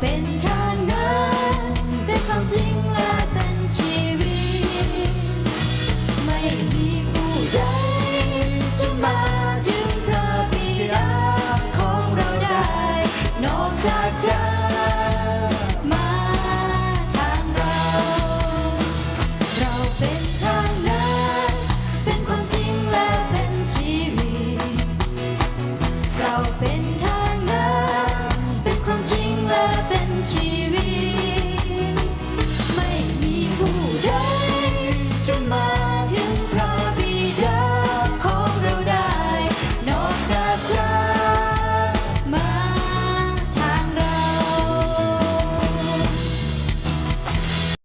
เป็นทางนั้นเป็นความจริงและเป็นชีวิต ไม่มีผู้ใดจะมาถึงพระบิดาของเราได้ นอกจากเธมาทางเรา เราเป็น 情。